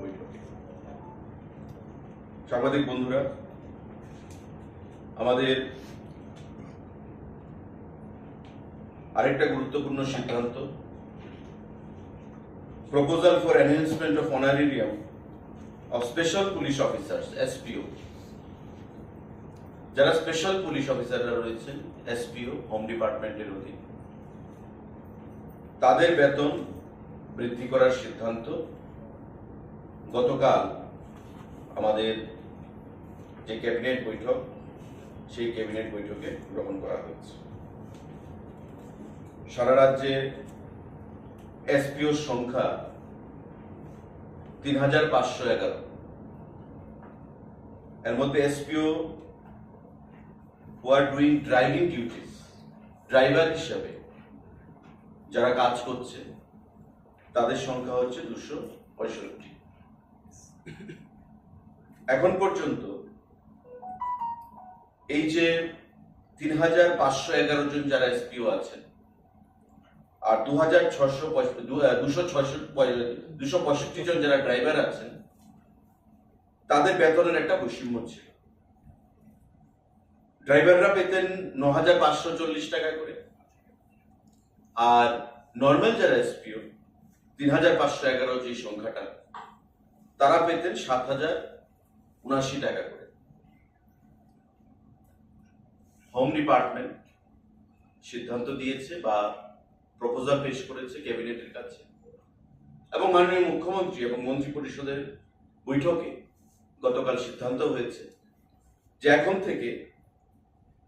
বৈঠকে সাংবাদিক বন্ধুরা, আমাদের আরেকটা গুরুত্বপূর্ণ সিদ্ধান্ত proposal for enhancement of honorarium of special police officers SPO যারা স্পেশাল পুলিশ অফিসাররা রয়েছেন এসপিও হোম ডিপার্টমেন্টের অধীন। তাদের বেতন বৃদ্ধি করার সিদ্ধান্ত গতকাল আমাদের যে ক্যাবিনেট বৈঠক, সেই ক্যাবিনেট বৈঠকে গ্রহণ করা হয়েছে। সারা রাজ্যে এসপিওর সংখ্যা তিন হাজার পাঁচশো এগারো। এর মধ্যে SPO are doing driving duties driver হিসাবে যারা কাজ করছে, তাদের সংখ্যা হচ্ছে দুশো পঁয়ষট্টি। এখন পর্যন্ত এই যে তিন হাজার পাঁচশো এগারো জন যারা এসপিও আছেন, আর দু হাজার ছশো দুশো দুশো পঁয়ষট্টি জন যারা ড্রাইভার আছেন, তাদের বেতনের একটা বৈষম্য ছিল। ড্রাইভাররা পেতেন ন হাজার পাঁচশো চল্লিশ টাকা করে, আর নর্মাল যারা এসপিও তিন হাজার পাঁচশো এগারো যে সংখ্যাটা তারা পেতেন সাত হাজার উনাশি টাকা করে। হোম ডিপার্টমেন্ট সিদ্ধান্ত দিয়েছে বা প্রপোজাল পেশ করেছে ক্যাবিনেটের কাছে। এবং মাননীয় মুখ্যমন্ত্রী এবং মন্ত্রী পরিষদের বৈঠকে গতকাল সিদ্ধান্ত হয়েছে যে এখন থেকে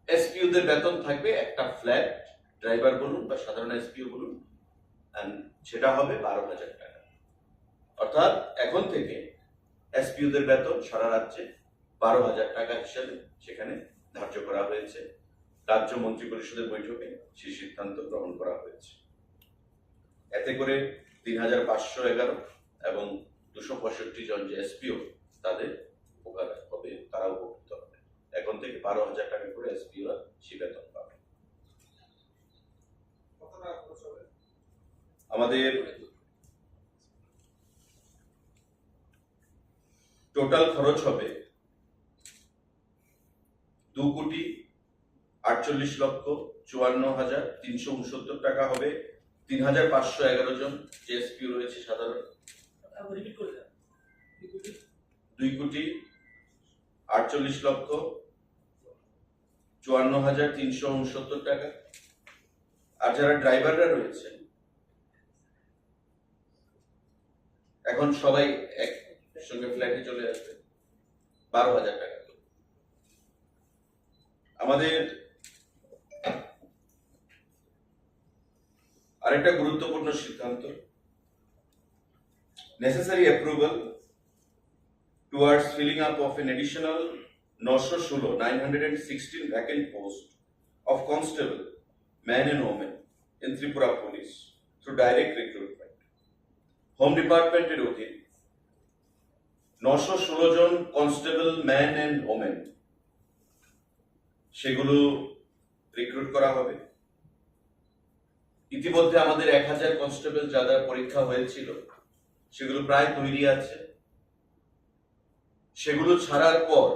এসপিওদের বেতন থাকবে একটা ফ্ল্যাট ড্রাইভার বলুন বা সাধারণ এসপিও বলুন সেটা হবে বারো হাজার টাকা। অর্থাৎ এখন থেকে এসপিওদের বেতন সারা রাজ্যে বারো হাজার টাকা হিসাবে সেখানে ধার্য করা হয়েছে। রাজ্য মন্ত্রী পরিষদের বৈঠকে সেই সিদ্ধান্ত গ্রহণ করা হয়েছে। এতে করে তিন হাজার পাঁচশো এগারো এবং দুশো পঁয়ষট্টি জন যে এসপিও তাদের উপকার হবে তারা উপকৃত হবে। এখন থেকে বারো হাজার টাকা করে এসপিওরা সে বেতন পাবে। আমাদের টোটাল খরচ হবে দু কোটি আটচল্লিশ লক্ষ চুয়ান্ন হাজার তিনশো উনসত্তর টাকা হবে। তিন হাজার পাঁচশো এগারো জন যে এসপি রয়েছে সাধারণ। দুই কোটি আটচল্লিশ লক্ষ চুয়ান্ন হাজার তিনশো উনসত্তর টাকা। আর যারা ড্রাইভাররা রয়েছেন এখন সবাই এক সঙ্গে ফ্ল্যাটে চলে আসবে বারো হাজার টাকা আমাদের আরেকটা গুরুত্বপূর্ণ সিদ্ধান্ত necessary approval towards filling up of an additional 916 916 vacant post of constable man and woman in Tripura police through direct recruitment. Home ডিপার্টমেন্টের অধীন নশো ষোলো জন কনস্টেবল ম্যান অ্যান্ড ওমেন। সেগুলো রিক্রুট করা হবে। ইতিমধ্যে আমাদের এক হাজার কনস্টেবল যাদের পরীক্ষা হয়েছিল, সেগুলো প্রায় তৈরি আছে। সেগুলো ছাড়ার পর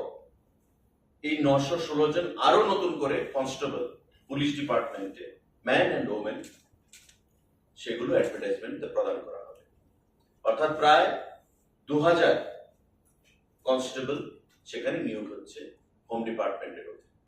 এই নশো ষোলো জন আরও নতুন করে কনস্টেবল পুলিশ ডিপার্টমেন্টে, ম্যান অ্যান্ড ওমেন, সেগুলো অ্যাডভার্টাইজমেন্ট প্রদান করা হবে। অর্থাৎ প্রায় দু হাজার কনস্টেবল সেখানে নিয়োগ হচ্ছে হোম ডিপার্টমেন্টের